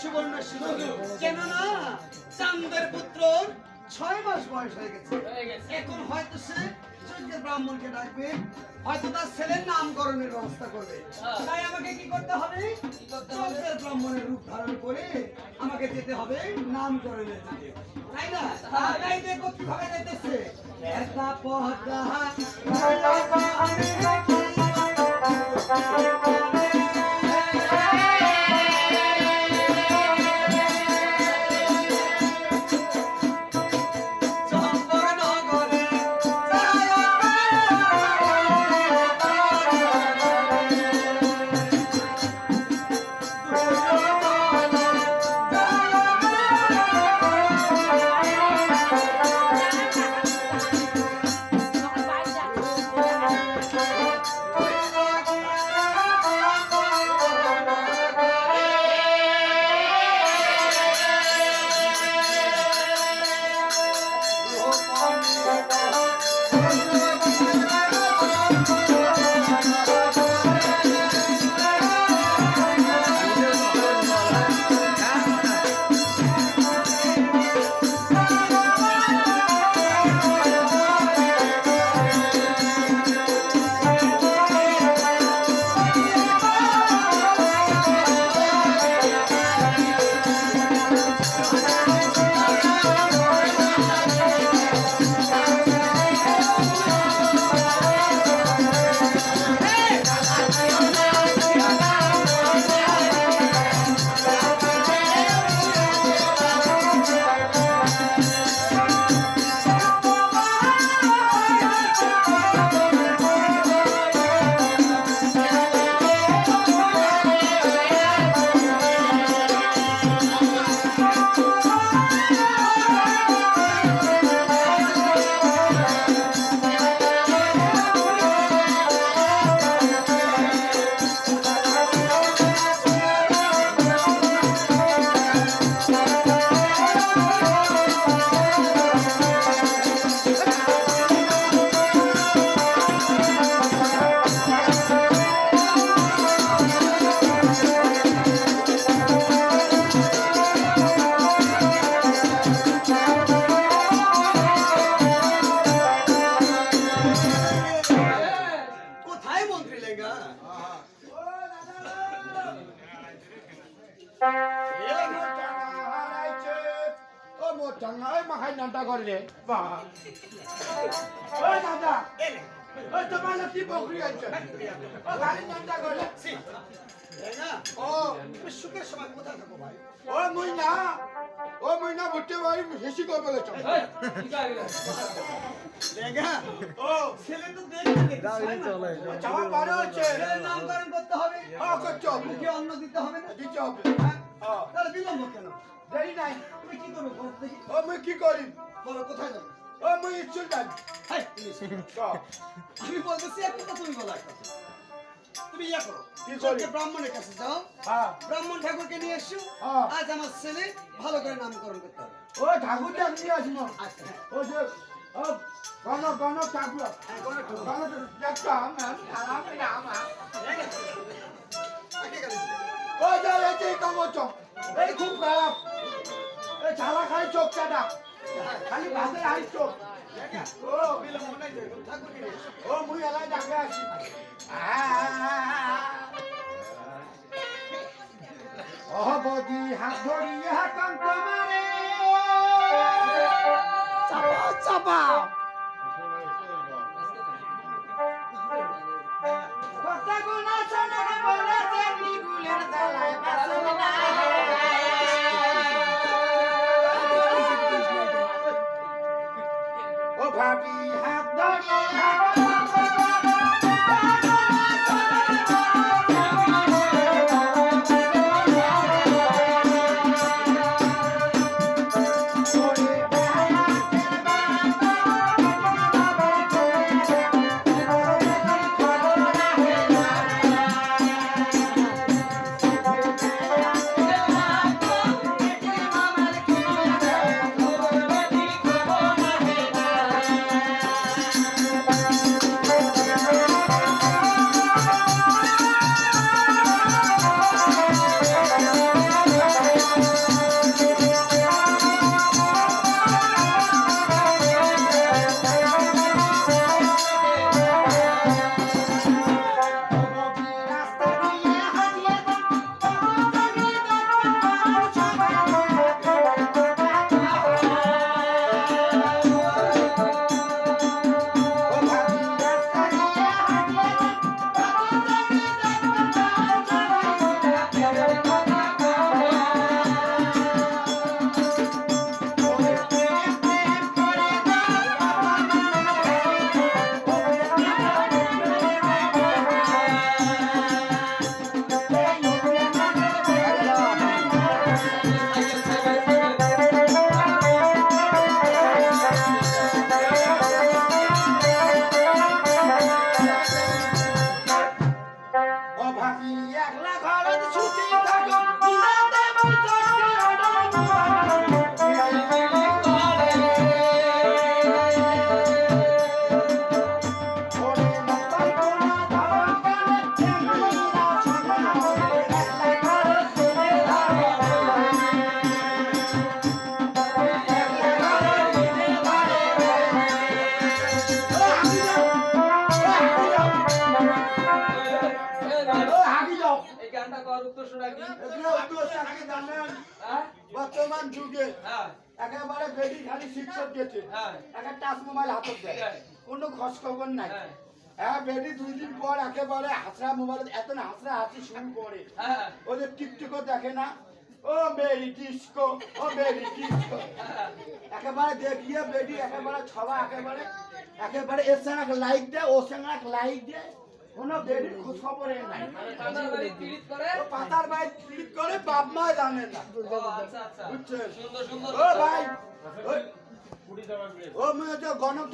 সুবর্ণ সুযোগ। কেননা চান্দের পুত্র ছয় মাস বয়স হয়ে গেছে। এখন হয়তো সে ব্রাহ্মণকে ডাকবে হয়তো তার ছেলের নামকরণের ব্যবস্থা করবে। হ্যাঁ। তাই আমাকে কি করতে হবে? ব্রাহ্মণের রূপ ধারণ করে আমাকে যেতে হবে নামকরণের দিকে। তাই না? হ্যাঁ। তাই দেখো কীভাবে একা পহতা ও মোর চাঙ্গা ওই মাখাই নামটা করে রে বাহ। ওই দাদা ওই তোমার কি বকরি আছে। ও গাড়ি নামটা করে ও তুমি সুখের সময় কোথায় থাকো ভাই? ও মুই না ও মুই না বুঝতে পারি হেসি করে বলেছ ও ছেলে তো দেখতে হবে। হ্যাঁ করছ মুখে অন্ন দিতে হবে। না দিতে হবে। তাহলে বিলম্ব কেন? দেরি নাই তুমি কি করবে বলো দেখি। কি করি? বলো কোথায় যাবে? মুই ইচ্ছুক যাই। ইলিশ। আমি বলতেছি একটা কথা তুমি বলো একটা। তুমি ইয়া করো ব্রাহ্মণের কাছে যাও। হ্যাঁ। ব্রাহ্মণ ঠাকুরকে নিয়ে এসো। হ্যাঁ। আজ আমার ছেলে ভালো করে নামকরণ করতে হবে। ও ঠাকুরটা নিয়ে আসব আচ্ছা হ্যাঁ। ও যে গণ ঠাকুর। হ্যাঁ, গণ ঠাকুর। গণ দেখতাম আমার লেগা। আগে গেলে দিবে। ও যে এই যে কামচ এই খুব খারাপ এই ঝালা খাই চোখ চাটা খালি ভাতের আই চোখ। ও এখন ঠাকুরকে নিয়ে এসো। ও মুই এলাই ডাকে আসি ও বদি হাত ধরিয়ে হাতান তোমারে ও ভাবি কি জানেন হ্যাঁ? বর্তমান যুগে হ্যাঁ। একেবারে বেডি খালি শিক্ষক গেছে হ্যাঁ। একটা টাচ মোবাইল হাতত দেয়। কোনো খোঁজ খবর নাই। হ্যাঁ। দুই দিন পর একেবারে হাসরা মোবাইল এত হাসরা হাসি শুরু করে। ওদের টিকটকও দেখে না ও মেরি ডিস্কো ও মেরি ডিস্কো। একেবারে দেখিয়ে বেডি একেবারে ছবা একেবারে একেবারে এর সঙ্গে লাইক দেয় ওর সঙ্গে লাইক দেয়। কোনো বেডির খোঁজ খবরে নাই। পাতার বাড়ি পীড়িত করে বাপ মা জানে না। আচ্ছা আচ্ছা। বুঝছেন? সুন্দর সুন্দর। ও ভাই। ও মেয়ে গণক